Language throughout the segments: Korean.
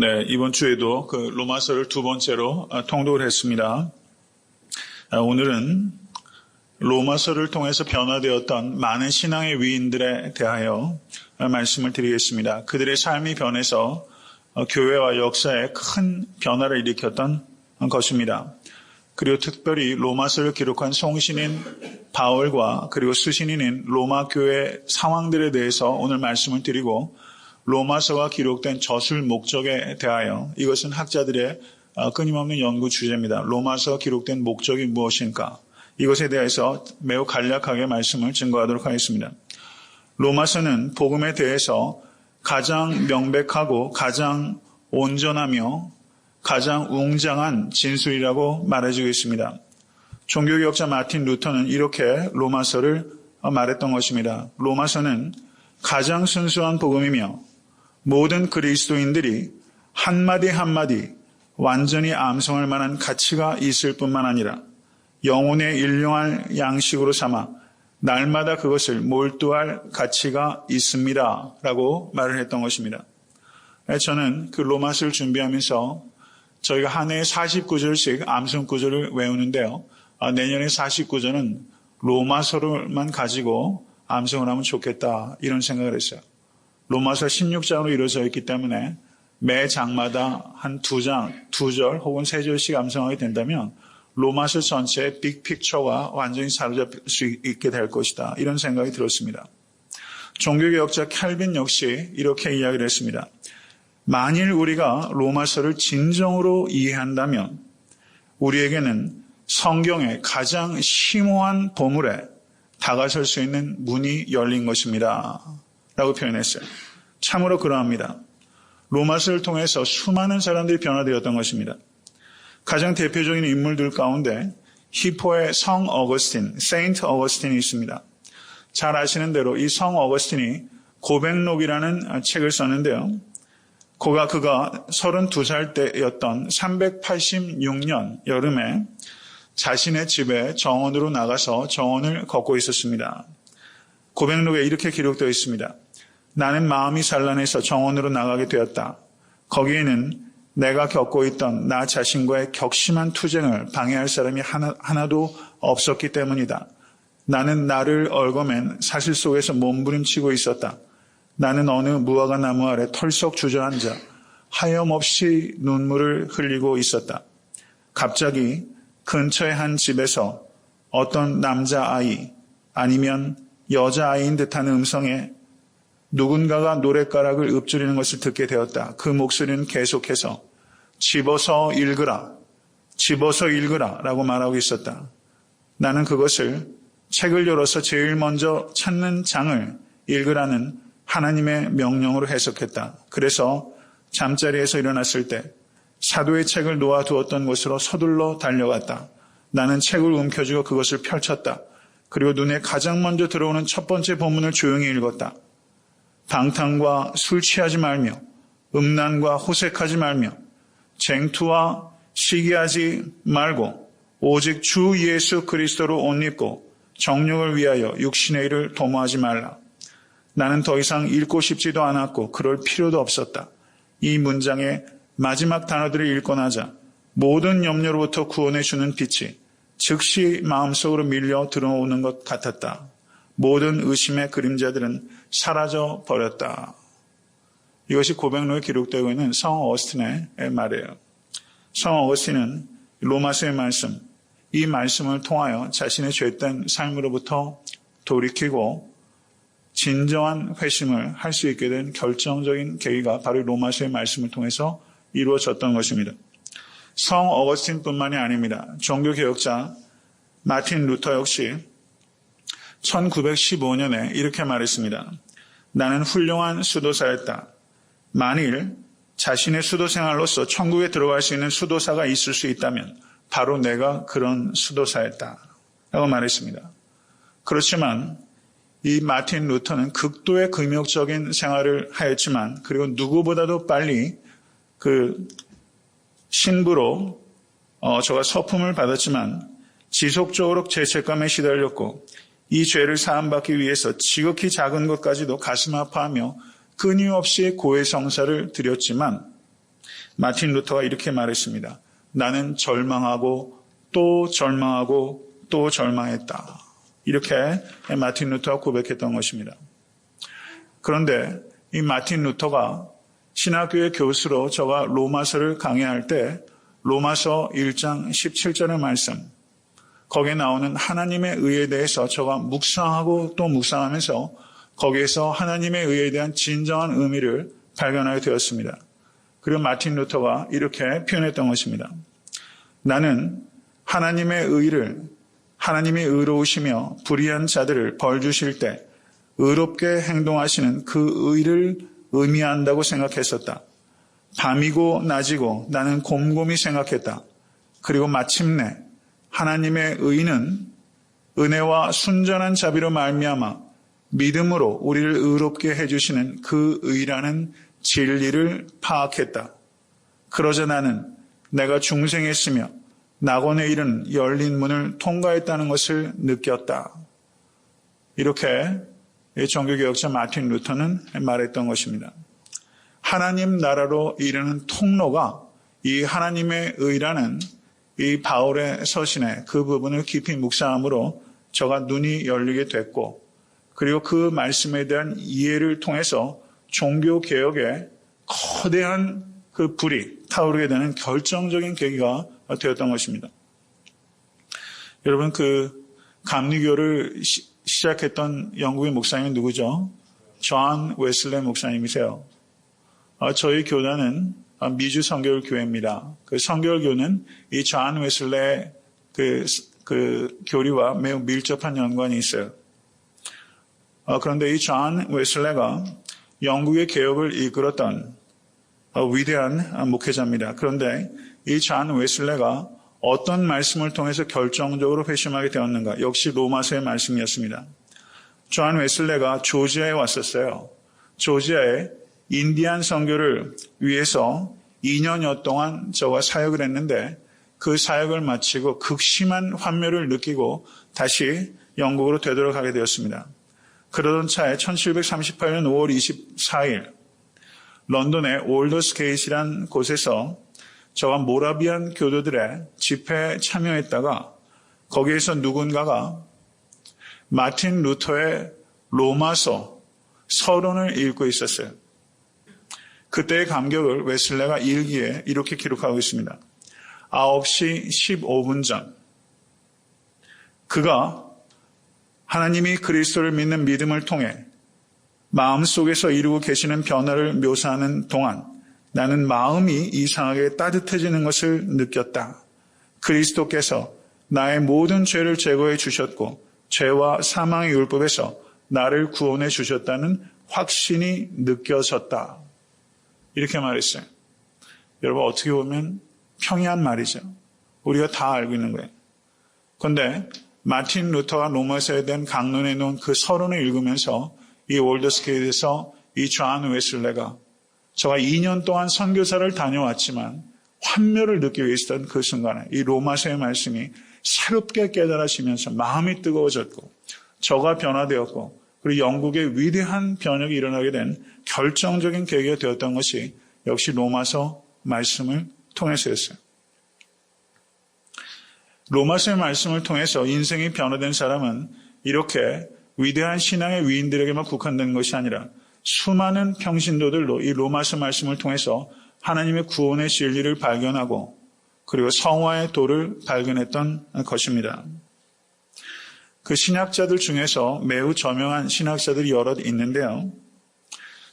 네, 이번 주에도 그 로마서를 두 번째로 아, 통독을 했습니다. 아, 오늘은 로마서를 통해서 변화되었던 많은 신앙의 위인들에 대하여 아, 말씀을 드리겠습니다. 그들의 삶이 변해서 어, 교회와 역사에 큰 변화를 일으켰던 것입니다. 그리고 특별히 로마서를 기록한 송신인 바울과 그리고 수신인인 로마 교회 상황들에 대해서 오늘 말씀을 드리고 로마서가 기록된 저술 목적에 대하여 이것은 학자들의 어, 끊임없는 연구 주제입니다. 로마서가 기록된 목적이 무엇인가? 이것에 대해서 매우 간략하게 말씀을 증거하도록 하겠습니다. 로마서는 복음에 대해서 가장 명백하고 가장 온전하며 가장 웅장한 진술이라고 말해주고 있습니다. 종교개혁자 마틴 루터는 이렇게 로마서를 말했던 것입니다. 로마서는 가장 순수한 복음이며 모든 그리스도인들이 한마디 한마디 완전히 암송할 만한 가치가 있을 뿐만 아니라 영혼의 일용할 양식으로 삼아 날마다 그것을 몰두할 가치가 있습니다. 라고 말을 했던 것입니다. 저는 그 로마서를 준비하면서 저희가 한 해에 49절씩 암송 구절을 외우는데요. 아, 내년에 49절은 로마서를만 가지고 암송을 하면 좋겠다. 이런 생각을 했어요. 로마서 16장으로 이루어져 있기 때문에 매 장마다 한 두 장, 두 절 혹은 세 절씩 암송하게 된다면 로마서 전체의 빅픽처가 완전히 사로잡힐 수 있게 될 것이다. 이런 생각이 들었습니다. 종교개혁자 캘빈 역시 이렇게 이야기를 했습니다. 만일 우리가 로마서를 진정으로 이해한다면 우리에게는 성경의 가장 심오한 보물에 다가설 수 있는 문이 열린 것입니다. 라고 표현했어요. 참으로 그러합니다. 로마서를 통해서 수많은 사람들이 변화되었던 것입니다. 가장 대표적인 인물들 가운데 히포의 성 어거스틴, 세인트 어거스틴이 있습니다. 잘 아시는 대로 이 성 어거스틴이 고백록이라는 책을 썼는데요. 그가 그가 32살 때였던 386년 여름에 자신의 집에 정원으로 나가서 정원을 걷고 있었습니다. 고백록에 이렇게 기록되어 있습니다. 나는 마음이 산란해서 정원으로 나가게 되었다. 거기에는 내가 겪고 있던 나 자신과의 격심한 투쟁을 방해할 사람이 하나, 하나도 없었기 때문이다. 나는 나를 얽어맨 사실 속에서 몸부림치고 있었다. 나는 어느 무화과 나무 아래 털썩 주저앉아 하염없이 눈물을 흘리고 있었다. 갑자기 근처의 한 집에서 어떤 남자아이 아니면 여자아이인 듯한 음성에 누군가가 노랫가락을 읊조리는 것을 듣게 되었다. 그 목소리는 계속해서 집어서 읽으라, 집어서 읽으라 라고 말하고 있었다. 나는 그것을 책을 열어서 제일 먼저 찾는 장을 읽으라는 하나님의 명령으로 해석했다. 그래서 잠자리에서 일어났을 때 사도의 책을 놓아두었던 곳으로 서둘러 달려갔다. 나는 책을 움켜쥐고 그것을 펼쳤다. 그리고 눈에 가장 먼저 들어오는 첫 번째 본문을 조용히 읽었다. 방탕과 술 취하지 말며 음란과 호색하지 말며 쟁투와 시기하지 말고 오직 주 예수 그리스도로 옷 입고 정욕을 위하여 육신의 일을 도모하지 말라. 나는 더 이상 읽고 싶지도 않았고 그럴 필요도 없었다. 이 문장의 마지막 단어들을 읽고 나자 모든 염려로부터 구원해 주는 빛이 즉시 마음속으로 밀려 들어오는 것 같았다. 모든 의심의 그림자들은 사라져 버렸다. 이것이 고백록에 기록되고 있는 성 어스틴의 말이에요. 성 어스틴은 로마서의 말씀, 이 말씀을 통하여 자신의 죄된 삶으로부터 돌이키고 진정한 회심을 할 수 있게 된 결정적인 계기가 바로 로마서의 말씀을 통해서 이루어졌던 것입니다. 성 어거스틴뿐만이 아닙니다. 종교개혁자 마틴 루터 역시 1915년에 이렇게 말했습니다. 나는 훌륭한 수도사였다. 만일 자신의 수도 생활로서 천국에 들어갈 수 있는 수도사가 있을 수 있다면 바로 내가 그런 수도사였다. 라고 말했습니다. 그렇지만 이 마틴 루터는 극도의 금욕적인 생활을 하였지만 그리고 누구보다도 빨리 그 신부로 어, 저가 서품을 받았지만 지속적으로 죄책감에 시달렸고 이 죄를 사함받기 위해서 지극히 작은 것까지도 가슴 아파하며 끊임없이 고해성사를 드렸지만 마틴 루터가 이렇게 말했습니다. 나는 절망하고 또 절망하고 또 절망했다. 이렇게 마틴 루터가 고백했던 것입니다. 그런데 이 마틴 루터가 신학교의 교수로 저가 로마서를 강의할 때 로마서 1장 17절의 말씀 거기에 나오는 하나님의 의에 대해서 저가 묵상하고 또 묵상하면서 거기에서 하나님의 의에 대한 진정한 의미를 발견하게 되었습니다. 그리고 마틴 루터가 이렇게 표현했던 것입니다. 나는 하나님의 의를 하나님이 의로우시며 불의한 자들을 벌 주실 때 의롭게 행동하시는 그 의를 의미한다고 생각했었다. 밤이고 낮이고 나는 곰곰이 생각했다. 그리고 마침내 하나님의 의는 은혜와 순전한 자비로 말미암아 믿음으로 우리를 의롭게 해주시는 그 의라는 진리를 파악했다. 그러자 나는 내가 중생했으며 낙원의 일은 열린 문을 통과했다는 것을 느꼈다. 이렇게 종교개혁자 마틴 루터는 말했던 것입니다. 하나님 나라로 이르는 통로가 이 하나님의 의라는 이 바울의 서신에 그 부분을 깊이 묵상함으로 저가 눈이 열리게 됐고 그리고 그 말씀에 대한 이해를 통해서 종교 개혁에 거대한 그 불이 타오르게 되는 결정적인 계기가 되었던 것입니다. 여러분 그 감리교를 시, 작했던 영국의 목사님은 누구죠? 존 웨슬레 목사님이세요. 어, 저희 교단은 미주 성결 교회입니다. 그 성결 교는 이 존 웨슬레 그, 그 교리와 매우 밀접한 연관이 있어요. 어, 그런데 이 존 웨슬레가 영국의 개혁을 이끌었던 어, 위대한 목회자입니다. 그런데 이 존 웨슬레가 어떤 말씀을 통해서 결정적으로 회심하게 되었는가? 역시 로마서의 말씀이었습니다. 존 웨슬레가 조지아에 왔었어요. 조지아에 인디안 선교를 위해서 2년여 동안 저가 사역을 했는데 그 사역을 마치고 극심한 환멸을 느끼고 다시 영국으로 되돌아가게 되었습니다. 그러던 차에 1738년 5월 24일 런던의 올더스게이트란 곳에서 저가 모라비안 교도들의 집회에 참여했다가 거기에서 누군가가 마틴 루터의 로마서 서론을 읽고 있었어요. 그때의 감격을 웨슬레가 일기에 이렇게 기록하고 있습니다. 9시 15분 전 그가 하나님이 그리스도를 믿는 믿음을 통해 마음속에서 이루고 계시는 변화를 묘사하는 동안 나는 마음이 이상하게 따뜻해지는 것을 느꼈다. 그리스도께서 나의 모든 죄를 제거해 주셨고 죄와 사망의 율법에서 나를 구원해 주셨다는 확신이 느껴졌다. 이렇게 말했어요. 여러분 어떻게 보면 평이한 말이죠. 우리가 다 알고 있는 거예요. 그런데 마틴 루터가 로마서에 대한 강론해 놓은 그 서론을 읽으면서 이 월더스케이트에서 이 존 웨슬레가 저가 2년 동안 선교사를 다녀왔지만 환멸을 느끼고 있었던 그 순간에 이 로마서의 말씀이 새롭게 깨달아지면서 마음이 뜨거워졌고 저가 변화되었고 그리고 영국의 위대한 변혁이 일어나게 된 결정적인 계기가 되었던 것이 역시 로마서 말씀을 통해서였어요. 로마서의 말씀을 통해서 인생이 변화된 사람은 이렇게 위대한 신앙의 위인들에게만 국한된 것이 아니라 수많은 평신도들로 이 로마서 말씀을 통해서 하나님의 구원의 진리를 발견하고 그리고 성화의 도를 발견했던 것입니다. 그 신학자들 중에서 매우 저명한 신학자들이 여럿 있는데요.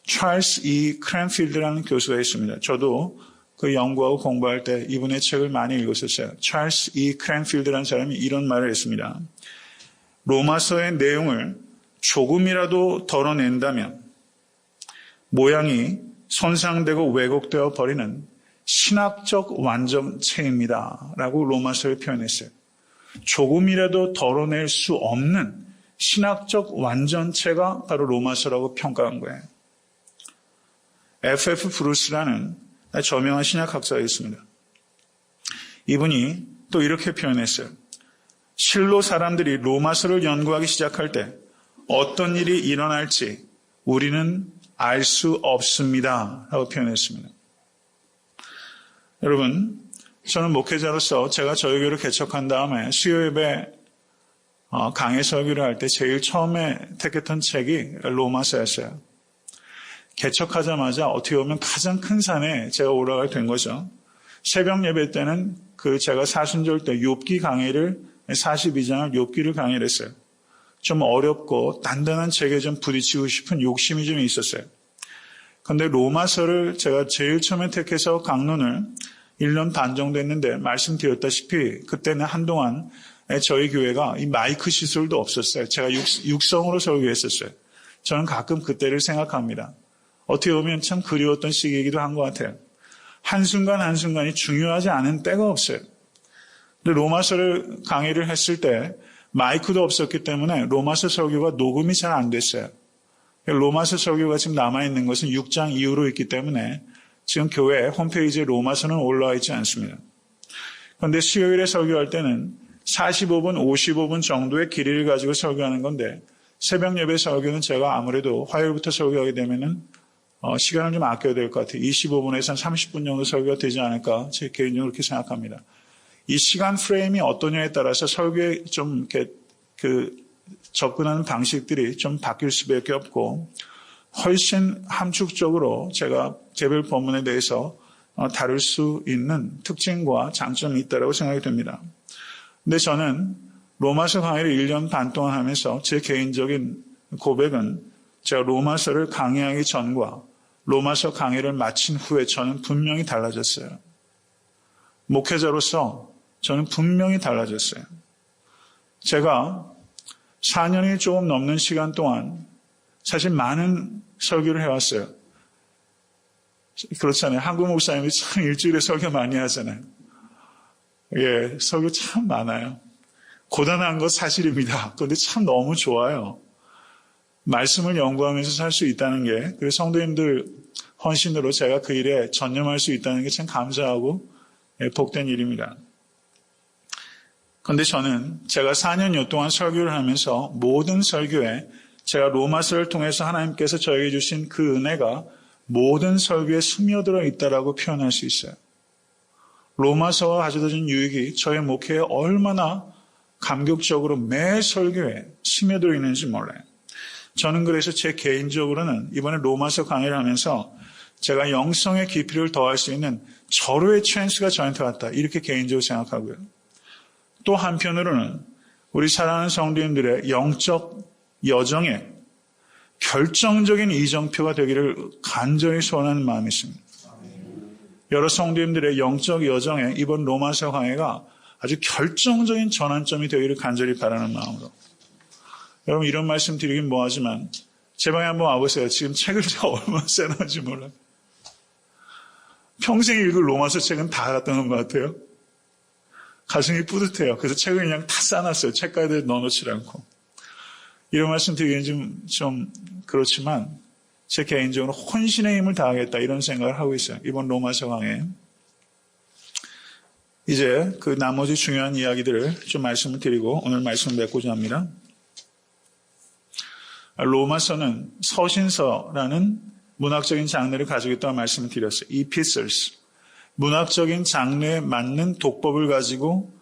찰스 E. 크랜필드라는 교수가 있습니다. 저도 그 연구하고 공부할 때 이분의 책을 많이 읽었었어요. 찰스 E. 크랜필드라는 사람이 이런 말을 했습니다. 로마서의 내용을 조금이라도 덜어낸다면 모양이 손상되고 왜곡되어 버리는 신학적 완전체입니다. 라고 로마서에 표현했어요. 조금이라도 덜어낼 수 없는 신학적 완전체가 바로 로마서라고 평가한 거예요. F.F. 브루스라는 저명한 신학학자가 있습니다. 이분이 또 이렇게 표현했어요. 실로 사람들이 로마서를 연구하기 시작할 때 어떤 일이 일어날지 우리는 알 수 없습니다. 라고 표현했습니다. 여러분, 저는 목회자로서 제가 저희 교회를 개척한 다음에 수요 예배 어, 강의 설교를 할 때 제일 처음에 택했던 책이 로마서였어요. 개척하자마자 어떻게 보면 가장 큰 산에 제가 올라가게 된 거죠. 새벽 예배 때는 그 제가 사순절 때 욥기 강의를 42장을 욥기를 강의를 했어요. 좀 어렵고 단단한 책에 좀 부딪히고 싶은 욕심이 좀 있었어요. 근데 로마서를 제가 제일 처음에 택해서 강론을 1년 반 정도 했는데 말씀드렸다시피 그때는 한동안 저희 교회가 이 마이크 시술도 없었어요. 제가 육, 성으로 설교했었어요. 저는 가끔 그때를 생각합니다. 어떻게 보면 참 그리웠던 시기이기도 한 것 같아요. 한순간 한순간이 중요하지 않은 때가 없어요. 근데 로마서를 강의를 했을 때 마이크도 없었기 때문에 로마서 설교가 녹음이 잘 안 됐어요. 로마서 설교가 지금 남아있는 것은 6장 이후로 있기 때문에 지금 교회 홈페이지에 로마서는 올라와 있지 않습니다. 그런데 수요일에 설교할 때는 45분, 55분 정도의 길이를 가지고 설교하는 건데 새벽 예배 설교는 제가 아무래도 화요일부터 설교하게 되면은 어, 시간을 좀 아껴야 될 것 같아요. 25분에서 한 30분 정도 설교가 되지 않을까 제 개인적으로 그렇게 생각합니다. 이 시간 프레임이 어떠냐에 따라서 설교에 좀 이렇게 그 접근하는 방식들이 좀 바뀔 수밖에 없고 훨씬 함축적으로 제가 개별 본문에 대해서 어, 다룰 수 있는 특징과 장점이 있다고 생각이 됩니다. 근데 저는 로마서 강의를 1년 반 동안 하면서 제 개인적인 고백은 제가 로마서를 강의하기 전과 로마서 강의를 마친 후에 저는 분명히 달라졌어요. 목회자로서 저는 분명히 달라졌어요. 제가 4년이 조금 넘는 시간 동안 사실 많은 설교를 해왔어요. 그렇잖아요. 한국 목사님이 참 일주일에 설교 많이 하잖아요. 예, 설교 참 많아요. 고단한 것 사실입니다. 그런데 참 너무 좋아요. 말씀을 연구하면서 살 수 있다는 게, 그래서 성도님들 헌신으로 제가 그 일에 전념할 수 있다는 게 참 감사하고 예, 복된 일입니다. 그런데 저는 제가 4년여 동안 설교를 하면서 모든 설교에 제가 로마서를 통해서 하나님께서 저에게 주신 그 은혜가 모든 설교에 스며들어 있다라고 표현할 수 있어요. 로마서가 가져다 준 유익이 저의 목회에 얼마나 감격적으로 매 설교에 스며들어 있는지 몰라요. 저는 그래서 제 개인적으로는 이번에 로마서 강의를 하면서 제가 영성의 깊이를 더할 수 있는 절호의 찬스가 저한테 왔다. 이렇게 개인적으로 생각하고요. 또 한편으로는 우리 사랑하는 성도님들의 영적 여정에 결정적인 이정표가 되기를 간절히 소원하는 마음이 있습니다. 여러 성도님들의 영적 여정에 이번 로마서 강해가 아주 결정적인 전환점이 되기를 간절히 바라는 마음으로. 여러분 이런 말씀 드리긴 뭐하지만 제 방에 한번 와보세요. 지금 책을 제가 얼마나 써놨는지 몰라요. 평생 읽을 로마서 책은 다 갖다 놓은 것 같아요. 가슴이 뿌듯해요. 그래서 책을 그냥 다 싸놨어요. 책가에 넣어놓지 않고. 이런 말씀 드리기는 좀, 좀 그렇지만 제 개인적으로 혼신의 힘을 다하겠다 이런 생각을 하고 있어요. 이번 로마서 강에. 이제 그 나머지 중요한 이야기들을 좀 말씀을 드리고 오늘 말씀을 맺고자 합니다. 로마서는 서신서라는 문학적인 장르를 가지고 있다고 말씀을 드렸어요. epistles. 문학적인 장르에 맞는 독법을 가지고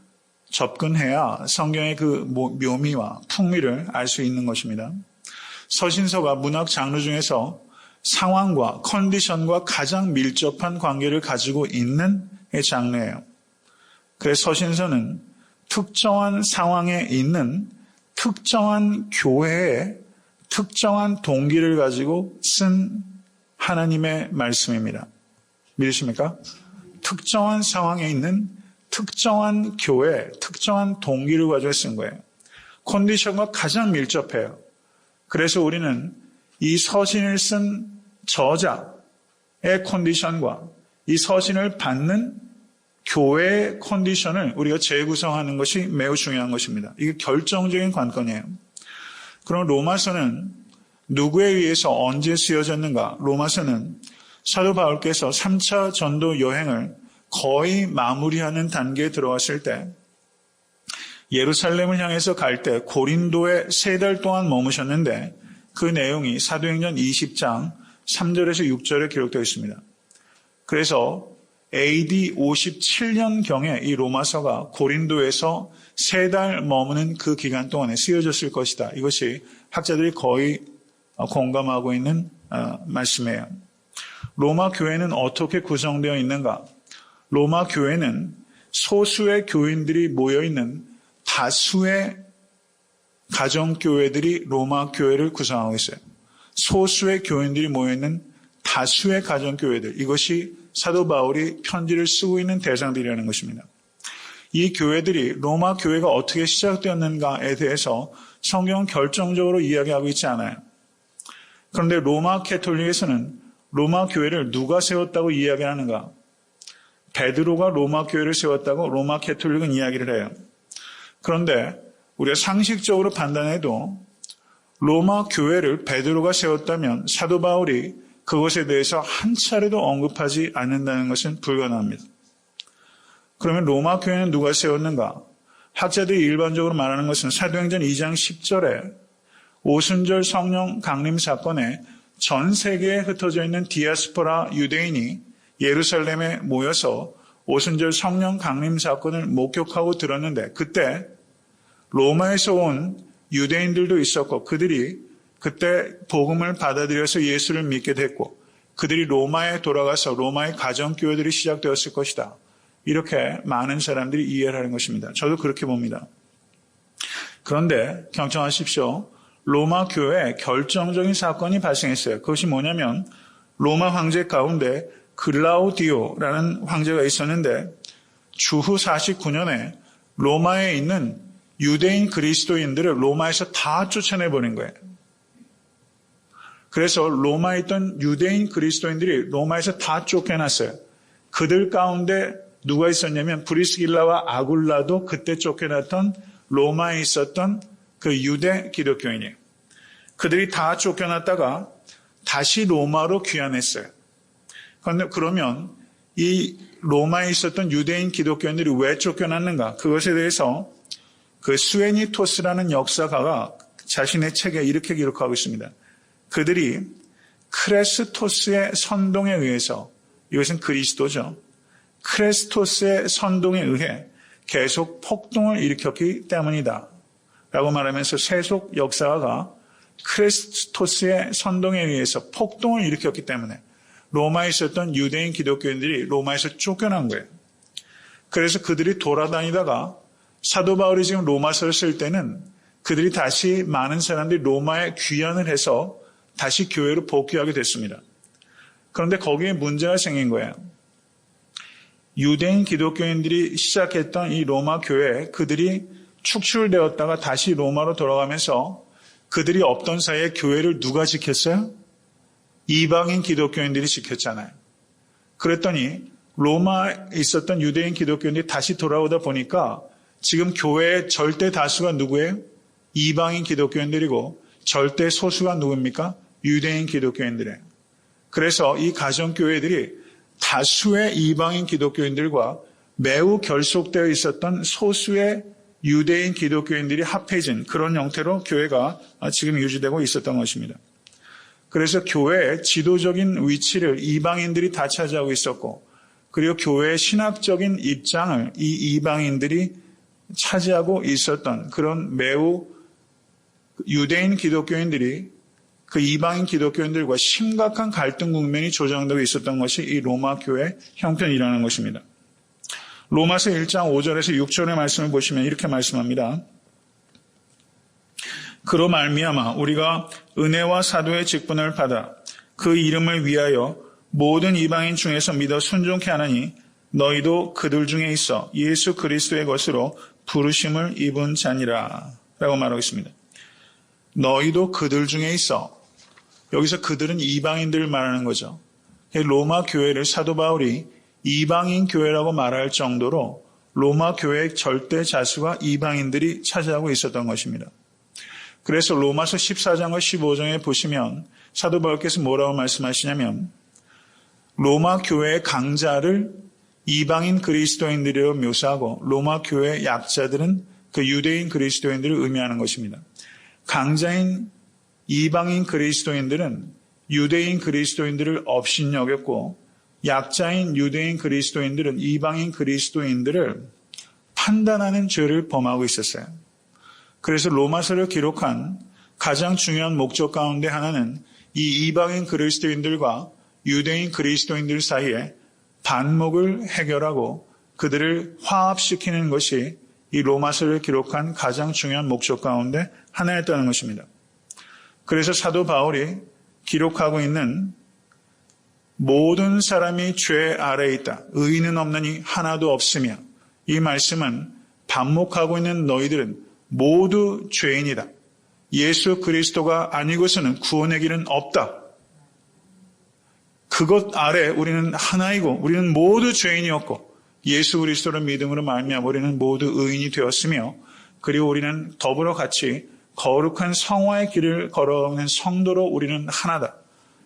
접근해야 성경의 그 묘미와 풍미를 알 수 있는 것입니다. 서신서가 문학 장르 중에서 상황과 컨디션과 가장 밀접한 관계를 가지고 있는 장르예요. 그래서 서신서는 특정한 상황에 있는 특정한 교회의 특정한 동기를 가지고 쓴 하나님의 말씀입니다. 믿으십니까? 특정한 상황에 있는 특정한 교회, 특정한 동기를 가지고 쓴 거예요. 컨디션과 가장 밀접해요. 그래서 우리는 이 서신을 쓴 저자의 컨디션과 이 서신을 받는 교회의 컨디션을 우리가 재구성하는 것이 매우 중요한 것입니다. 이게 결정적인 관건이에요. 그럼 로마서는 누구에 의해서 언제 쓰여졌는가? 로마서는 사도 바울께서 3차 전도 여행을 거의 마무리하는 단계에 들어왔을 때 예루살렘을 향해서 갈 때 고린도에 세 달 동안 머무셨는데 그 내용이 사도행전 20장 3절에서 6절에 기록되어 있습니다. 그래서 AD 57년경에 이 로마서가 고린도에서 세 달 머무는 그 기간 동안에 쓰여졌을 것이다. 이것이 학자들이 거의 공감하고 있는 어, 말씀이에요. 로마 교회는 어떻게 구성되어 있는가? 로마 교회는 소수의 교인들이 모여 있는 다수의 가정교회들이 로마 교회를 구성하고 있어요. 소수의 교인들이 모여 있는 다수의 가정교회들. 이것이 사도 바울이 편지를 쓰고 있는 대상들이라는 것입니다. 이 교회들이 로마 교회가 어떻게 시작되었는가에 대해서 성경은 결정적으로 이야기하고 있지 않아요. 그런데 로마 캐톨릭에서는 로마 교회를 누가 세웠다고 이야기하는가? 베드로가 로마 교회를 세웠다고 로마 캐톨릭은 이야기를 해요. 그런데 우리가 상식적으로 판단해도 로마 교회를 베드로가 세웠다면 사도 바울이 그것에 대해서 한 차례도 언급하지 않는다는 것은 불가능합니다. 그러면 로마 교회는 누가 세웠는가? 학자들이 일반적으로 말하는 것은 사도행전 2장 10절에 오순절 성령 강림 사건에 전 세계에 흩어져 있는 디아스포라 유대인이 예루살렘에 모여서 오순절 성령 강림 사건을 목격하고 들었는데 그때 로마에서 온 유대인들도 있었고 그들이 그때 복음을 받아들여서 예수를 믿게 됐고 그들이 로마에 돌아가서 로마의 가정교회들이 시작되었을 것이다. 이렇게 많은 사람들이 이해를 하는 것입니다. 저도 그렇게 봅니다. 그런데 경청하십시오. 로마 교회에 결정적인 사건이 발생했어요. 그것이 뭐냐면 로마 황제 가운데 글라우디오라는 황제가 있었는데 주후 49년에 로마에 있는 유대인 그리스도인들을 로마에서 다 쫓아내 버린 거예요. 그래서 로마에 있던 유대인 그리스도인들이 로마에서 다 쫓겨났어요. 그들 가운데 누가 있었냐면 브리스길라와 아굴라도 그때 쫓겨났던 로마에 있었던 그 유대 기독교인이에요. 그들이 다 쫓겨났다가 다시 로마로 귀환했어요. 그런데 그러면 이 로마에 있었던 유대인 기독교인들이 왜 쫓겨났는가? 그것에 대해서 그 스웨니토스라는 역사가가 자신의 책에 이렇게 기록하고 있습니다. 그들이 크레스토스의 선동에 의해서 이것은 그리스도죠. 크레스토스의 선동에 의해 계속 폭동을 일으켰기 때문이다. 라고 말하면서 세속 역사가 크레스토스의 선동에 의해서 폭동을 일으켰기 때문에 로마에 있었던 유대인 기독교인들이 로마에서 쫓겨난 거예요. 그래서 그들이 돌아다니다가 사도 바울이 지금 로마서를 쓸 때는 그들이 다시 많은 사람들이 로마에 귀환을 해서 다시 교회로 복귀하게 됐습니다. 그런데 거기에 문제가 생긴 거예요. 유대인 기독교인들이 시작했던 이 로마 교회 그들이 축출되었다가 다시 로마로 돌아가면서 그들이 없던 사이에 교회를 누가 지켰어요? 이방인 기독교인들이 지켰잖아요. 그랬더니 로마에 있었던 유대인 기독교인들이 다시 돌아오다 보니까 지금 교회의 절대 다수가 누구예요? 이방인 기독교인들이고 절대 소수가 누굽니까? 유대인 기독교인들이에요. 그래서 이 가정교회들이 다수의 이방인 기독교인들과 매우 결속되어 있었던 소수의 유대인 기독교인들이 합해진 그런 형태로 교회가 지금 유지되고 있었던 것입니다. 그래서 교회의 지도적인 위치를 이방인들이 다 차지하고 있었고, 그리고 교회의 신학적인 입장을 이 이방인들이 차지하고 있었던 그런 매우 유대인 기독교인들이 그 이방인 기독교인들과 심각한 갈등 국면이 조장되고 있었던 것이 이 로마 교회 형편이라는 것입니다. 로마서 1장 5절에서 6절의 말씀을 보시면 이렇게 말씀합니다. 그로 말미암아 우리가 은혜와 사도의 직분을 받아 그 이름을 위하여 모든 이방인 중에서 믿어 순종케 하나니 너희도 그들 중에 있어 예수 그리스도의 것으로 부르심을 입은 자니라 라고 말하고 있습니다. 너희도 그들 중에 있어 여기서 그들은 이방인들을 말하는 거죠. 로마 교회를 사도 바울이 이방인 교회라고 말할 정도로 로마 교회의 절대 자수가 이방인들이 차지하고 있었던 것입니다. 그래서 로마서 14장과 15장에 보시면 사도 바울께서 뭐라고 말씀하시냐면 로마 교회의 강자를 이방인 그리스도인들이로 묘사하고 로마 교회의 약자들은 그 유대인 그리스도인들을 의미하는 것입니다. 강자인 이방인 그리스도인들은 유대인 그리스도인들을 업신여겼고 약자인 유대인 그리스도인들은 이방인 그리스도인들을 판단하는 죄를 범하고 있었어요. 그래서 로마서를 기록한 가장 중요한 목적 가운데 하나는 이 이방인 그리스도인들과 유대인 그리스도인들 사이에 반목을 해결하고 그들을 화합시키는 것이 이 로마서를 기록한 가장 중요한 목적 가운데 하나였다는 것입니다. 그래서 사도 바울이 기록하고 있는 모든 사람이 죄 아래에 있다. 의인은 없느니 하나도 없으며 이 말씀은 반목하고 있는 너희들은 모두 죄인이다. 예수 그리스도가 아니고서는 구원의 길은 없다. 그것 아래 우리는 하나이고 우리는 모두 죄인이었고 예수 그리스도를 믿음으로 말미암아 우리는 모두 의인이 되었으며 그리고 우리는 더불어 같이 거룩한 성화의 길을 걸어가는 성도로 우리는 하나다.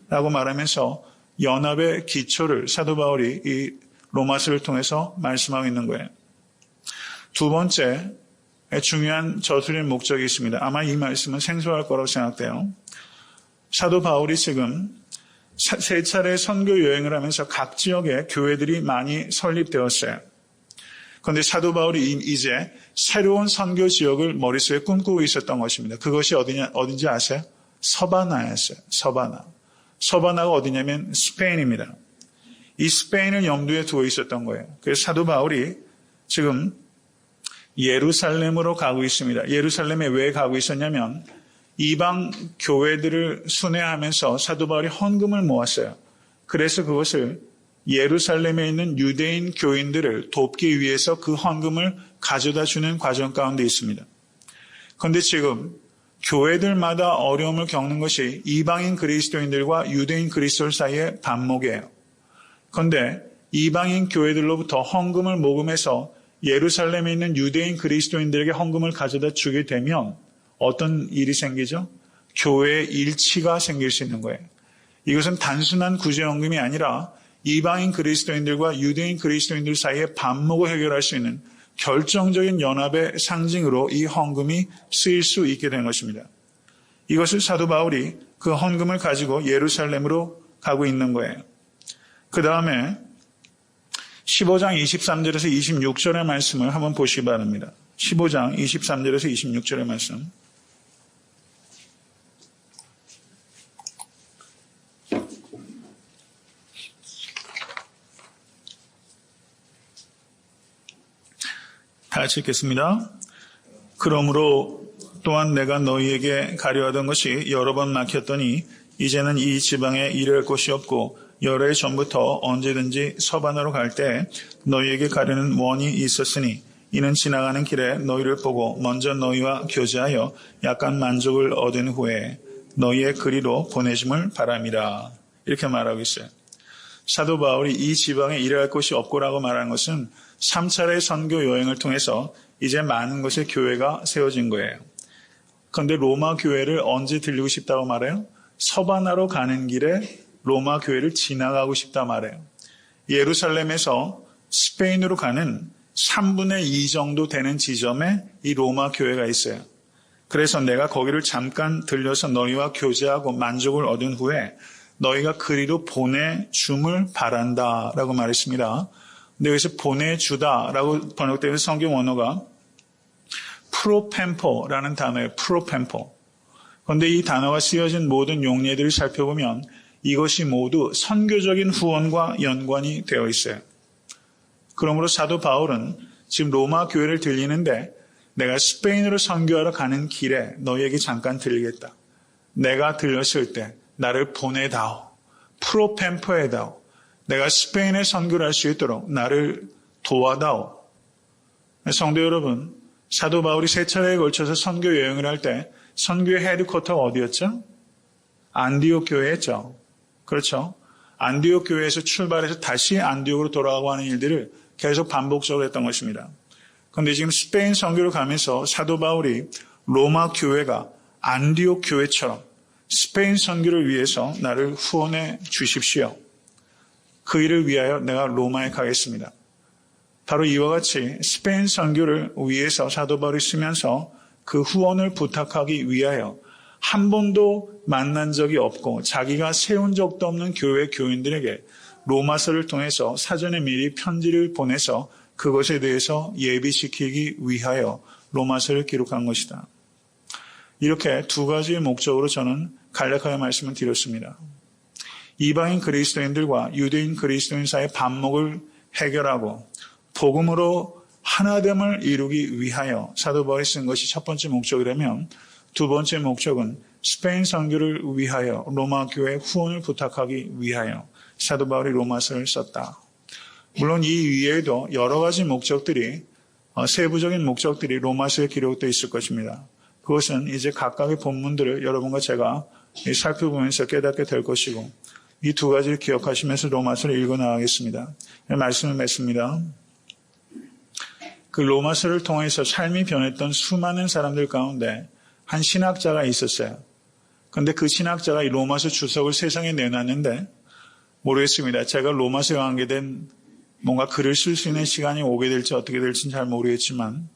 라고 말하면서 연합의 기초를 사도 바울이 이 로마서를 통해서 말씀하고 있는 거예요. 두 번째 중요한 저술인 목적이 있습니다. 아마 이 말씀은 생소할 거라고 생각돼요. 사도 바울이 지금 세 차례 선교 여행을 하면서 각 지역에 교회들이 많이 설립되었어요. 그런데 사도 바울이 이제 새로운 선교 지역을 머릿속에 꿈꾸고 있었던 것입니다. 그것이 어디냐, 어딘지 아세요? 서바나였어요. 서바나. 서바나가 어디냐면 스페인입니다. 이 스페인을 염두에 두고 있었던 거예요. 그래서 사도 바울이 지금 예루살렘으로 가고 있습니다. 예루살렘에 왜 가고 있었냐면 이방 교회들을 순회하면서 사도 바울이 헌금을 모았어요. 그래서 그것을 예루살렘에 있는 유대인 교인들을 돕기 위해서 그 헌금을 가져다 주는 과정 가운데 있습니다. 그런데 지금 교회들마다 어려움을 겪는 것이 이방인 그리스도인들과 유대인 그리스도 사이의 반목이에요. 그런데 이방인 교회들로부터 헌금을 모금해서 예루살렘에 있는 유대인 그리스도인들에게 헌금을 가져다 주게 되면 어떤 일이 생기죠? 교회의 일치가 생길 수 있는 거예요. 이것은 단순한 구제헌금이 아니라 이방인 그리스도인들과 유대인 그리스도인들 사이의 반목을 해결할 수 있는 결정적인 연합의 상징으로 이 헌금이 쓰일 수 있게 된 것입니다. 이것을 사도 바울이 그 헌금을 가지고 예루살렘으로 가고 있는 거예요. 그 다음에 15장 23절에서 26절의 말씀을 한번 보시기 바랍니다. 15장 23절에서 26절의 말씀. 다 같이 읽겠습니다. 그러므로 또한 내가 너희에게 가려하던 것이 여러 번 막혔더니 이제는 이 지방에 이를 곳이 없고 해 전부터 언제든지 서반으로 갈 때 너희에게 가려는 원이 있었으니 이는 지나가는 길에 너희를 보고 먼저 너희와 교제하여 약간 만족을 얻은 후에 너희의 그리로 보내심을 바랍니다. 이렇게 말하고 있어요. 사도 바울이 이 지방에 일할 곳이 없고라고 말하는 것은 3차례 선교 여행을 통해서 이제 많은 곳의 교회가 세워진 거예요. 그런데 로마 교회를 언제 들리고 싶다고 말해요? 서바나로 가는 길에 로마 교회를 지나가고 싶다 말해요. 예루살렘에서 스페인으로 가는 3분의 2 정도 되는 지점에 이 로마 교회가 있어요. 그래서 내가 거기를 잠깐 들려서 너희와 교제하고 만족을 얻은 후에 너희가 그리로 보내줌을 바란다 라고 말했습니다. 근데 여기서 보내주다 라고 번역되는 성경 원어가 프로펜포라는 단어예요. 프로펜포. 그런데 이 단어가 쓰여진 모든 용례들을 살펴보면 이것이 모두 선교적인 후원과 연관이 되어 있어요. 그러므로 사도 바울은 지금 로마 교회를 들리는데 내가 스페인으로 선교하러 가는 길에 너희에게 잠깐 들리겠다. 내가 들렸을 때 나를 보내다오. 프로펜포에다오. 내가 스페인에 선교를 할 수 있도록 나를 도와다오. 성도 여러분, 사도 바울이 세 차례에 걸쳐서 선교 여행을 할 때 선교의 헤드쿼터가 어디였죠? 안디옥 교회였죠. 그렇죠? 안디옥 교회에서 출발해서 다시 안디옥으로 돌아가고 하는 일들을 계속 반복적으로 했던 것입니다. 그런데 지금 스페인 선교를 가면서 사도 바울이 로마 교회가 안디옥 교회처럼 스페인 선교를 위해서 나를 후원해 주십시오. 그 일을 위하여 내가 로마에 가겠습니다. 바로 이와 같이 스페인 선교를 위해서 사도 바울이 쓰면서 그 후원을 부탁하기 위하여 한 번도 만난 적이 없고 자기가 세운 적도 없는 교회 교인들에게 로마서를 통해서 사전에 미리 편지를 보내서 그것에 대해서 예비시키기 위하여 로마서를 기록한 것이다. 이렇게 두 가지의 목적으로 저는 간략하게 말씀을 드렸습니다. 이방인 그리스도인들과 유대인 그리스도인 사이의 반목을 해결하고 복음으로 하나됨을 이루기 위하여 사도 바울이 쓴 것이 첫 번째 목적이라면 두 번째 목적은 스페인 선교를 위하여 로마 교회 후원을 부탁하기 위하여 사도 바울이 로마서를 썼다. 물론 이 위에도 여러 가지 목적들이 어, 세부적인 목적들이 로마서에 기록되어 있을 것입니다. 그것은 이제 각각의 본문들을 여러분과 제가 살펴보면서 깨닫게 될 것이고 이 두 가지를 기억하시면서 로마서를 읽어 나가겠습니다. 말씀을 맺습니다. 그 로마서를 통해서 삶이 변했던 수많은 사람들 가운데 한 신학자가 있었어요. 근데 그 신학자가 이 로마서 주석을 세상에 내놨는데 모르겠습니다. 제가 로마서에 관계 된 뭔가 글을 쓸 수 있는 시간이 오게 될지 어떻게 될지는 잘 모르겠지만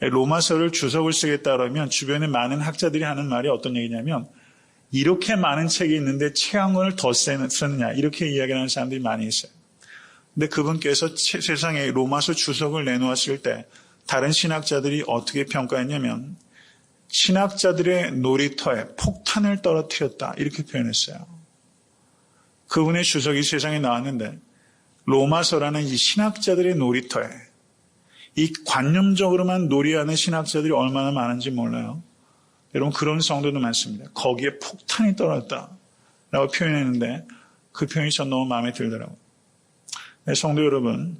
로마서를 주석을 쓰겠다 그러면 주변에 많은 학자들이 하는 말이 어떤 얘기냐면 이렇게 많은 책이 있는데 책한 권을 더 쓰느냐 이렇게 이야기하는 사람들이 많이 있어요. 근데 그분께서 세상에 로마서 주석을 내놓았을 때 다른 신학자들이 어떻게 평가했냐면 신학자들의 놀이터에 폭탄을 떨어뜨렸다 이렇게 표현했어요. 그분의 주석이 세상에 나왔는데 로마서라는 이 신학자들의 놀이터에 이 관념적으로만 놀이하는 신학자들이 얼마나 많은지 몰라요. 여러분 그런 성도도 많습니다. 거기에 폭탄이 떨어졌다라고 표현했는데 그 표현이 전 너무 마음에 들더라고요. 네, 성도 여러분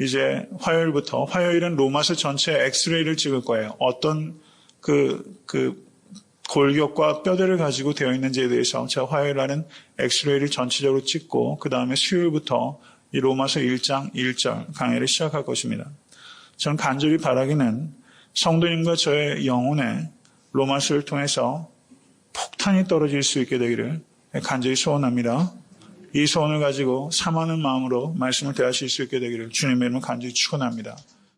이제 화요일부터 화요일은 로마서 전체 엑스레이를 찍을 거예요. 어떤 그, 그 골격과 뼈대를 가지고 되어 있는지에 대해서 제가 화요일 날은 엑스레이를 전체적으로 찍고 그 다음에 수요일부터 이 로마서 1장 1절 강의를 시작할 것입니다. 저는 간절히 바라기는 성도님과 저의 영혼에 로마서를 통해서 폭탄이 떨어질 수 있게 되기를 간절히 소원합니다. 이 소원을 가지고 사모하는 마음으로 말씀을 대하실 수 있게 되기를 주님의 이름으로 간절히 축원합니다.